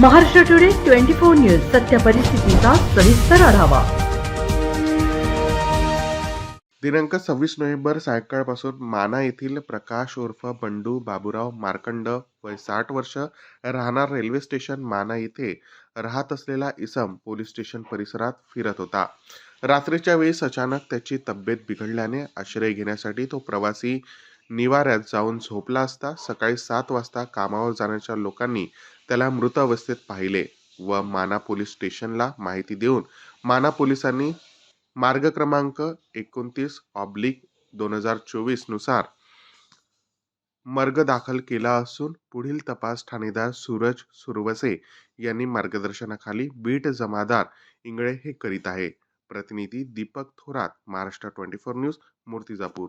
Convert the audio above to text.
Maharashtra today twenty four news सत्य परिस्थितीचा सविस्तर आढावा. दिनांक सव्वीस नोव्हेंबर सायंकाळपासून माना येथील प्रकाश उर्फ बंडू बाबूराव मार्कंड वय साठ वर्ष राहणार रेल्वे स्टेशन माना येथे राहत असलेला इसम पोलीस स्टेशन परिसरात फिरत होता. रात्रीच्या वेळेस अचानक त्याची तब्येत बिघडल्याने आश्रय घेण्यासाठी तो प्रवासी निवाऱ्यात जाऊन झोपला असता सकाळी सात वाजता कामावर जाण्याच्या लोकांनी त्याला मृत अवस्थेत पाहिले व माना पोलीस स्टेशनला माहिती देऊन माना पोलिसांनी मार्ग क्रमांक एकोणतीस ऑब्लिक दोन हजार चोवीसनुसार मर्ग दाखल केला असून पुढील तपास ठाणेदार सूरज सुरवसे यांनी मार्गदर्शनाखाली बीट जमादार इंगळे हे करीत आहे. प्रतिनिधी Deepak Thorat Maharashtra twenty four news Murtizapur.